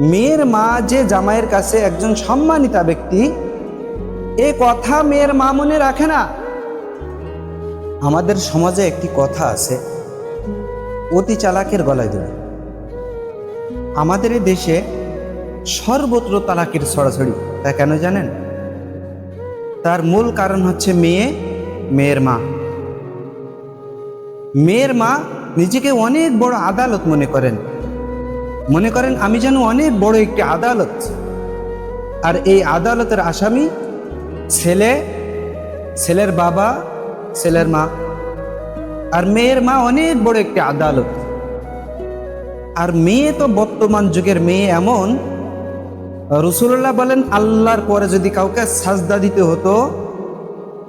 মেয়ের মা যে জামাইয়ের কাছে একজন সম্মানিতা ব্যক্তি, এ কথা মেয়ের মা মনে রাখে না? আমাদের সমাজে একটি কথা আছে, অতি চালাকের গলায় ধরে আমাদের এই দেশে সর্বত্র তালাকের ছড়াছড়ি, তা কেন জানেন? তার মূল কারণ হচ্ছে মেয়ে, মেয়ের মা। মেয়ের মা নিজেকে অনেক বড় আদালত মনে করেন। মনে করেন আমি যেন অনেক বড় একটি আদালত। আর এই আদালতের আসামি ছেলে, ছেলের বাবা, ছেলের মা। আর মেয়ের মা অনেক বড় একটি আদালত। আর মেয়ে তো বর্তমান যুগের মেয়ে এমন রসুল্লাহ বলেন, আল্লাহর পরে যদি কাউকে সাজদা দিতে হতো,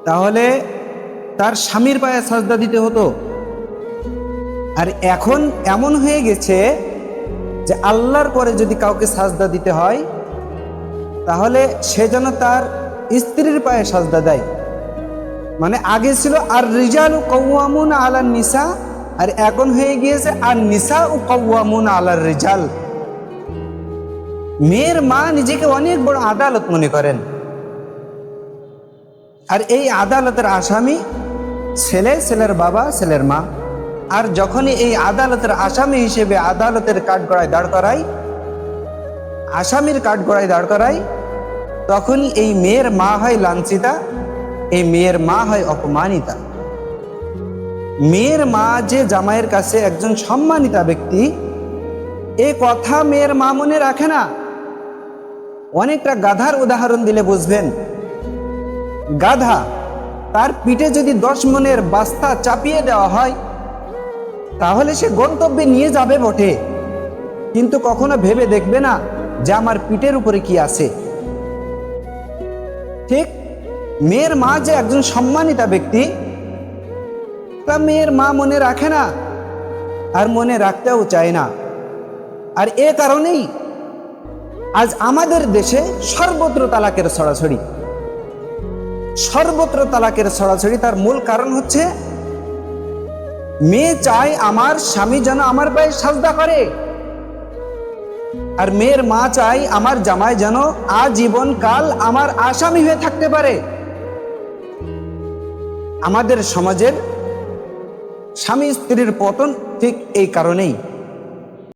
তাহলে তার স্বামীর পায়ে সাজদা দিতে হতো। আর এখন এমন হয়ে গেছে যে আল্লাহর পরে যদি কাউকে সাজদা দিতে হয়, তাহলে সে যেন তার স্ত্রীর পায়ে সাজদা দেয়। মানে আগে ছিল আর রিজাল ও কৌয়ামুন আলার নিসা, আর এখন হয়ে গিয়েছে আর নিসা ও কৌয়ামুন আলার রিজাল। মেয়ের মা নিজেকে অনেক বড় আদালত মনে করেন। আর এই আদালতের আসামি ছেলে, ছেলের বাবা, ছেলের মা। আর যখনই এই আদালতের আসামি হিসেবে আদালতের কাঠগড়ায় দাঁড় করাই, আসামির কাঠগড়ায় দাঁড় করাই, তখনই এই মেয়ের মা হয় লাঞ্ছিতা, এই মেয়ের মা হয় অপমানিতা। মেয়ের মা যে জামাইয়ের কাছে একজন সম্মানিতা ব্যক্তি, এ কথা মেয়ের মা মনে রাখে না। অনেকটা গাধার উদাহরণ দিলে বুঝবেন। গাধা তার পিঠে যদি দশ মনের বাস্তা চাপিয়ে দেওয়া হয় তাহলে সে গন্তব্যে নিয়ে যাবে বটে। কিন্তু কখনো ভেবে দেখবে না যে আমার পিঠের উপরে কি আছে। ঠিক, মেয়ের মা যে একজন সম্মানিতা ব্যক্তি, তা মেয়ের মা মনে রাখে না, আর মনে রাখতেও চায় না। আর এ কারণেই আজ আমাদের দেশে সর্বত্র তালাকের ছড়াছড়ি সর্বত্র তালাকের ছড়াছড়ি তার মূল কারণ হচ্ছে মেয়ে চায় আমার, স্বামী যেন আমার পায়ে সাজদা করে। আর মেয়ের মা চাই আমার জামাই যেন আজীবন কাল আমার আসামি হয়ে থাকতে পারে। আমাদের সমাজের স্বামী স্ত্রীর পতন ঠিক এই কারণেই।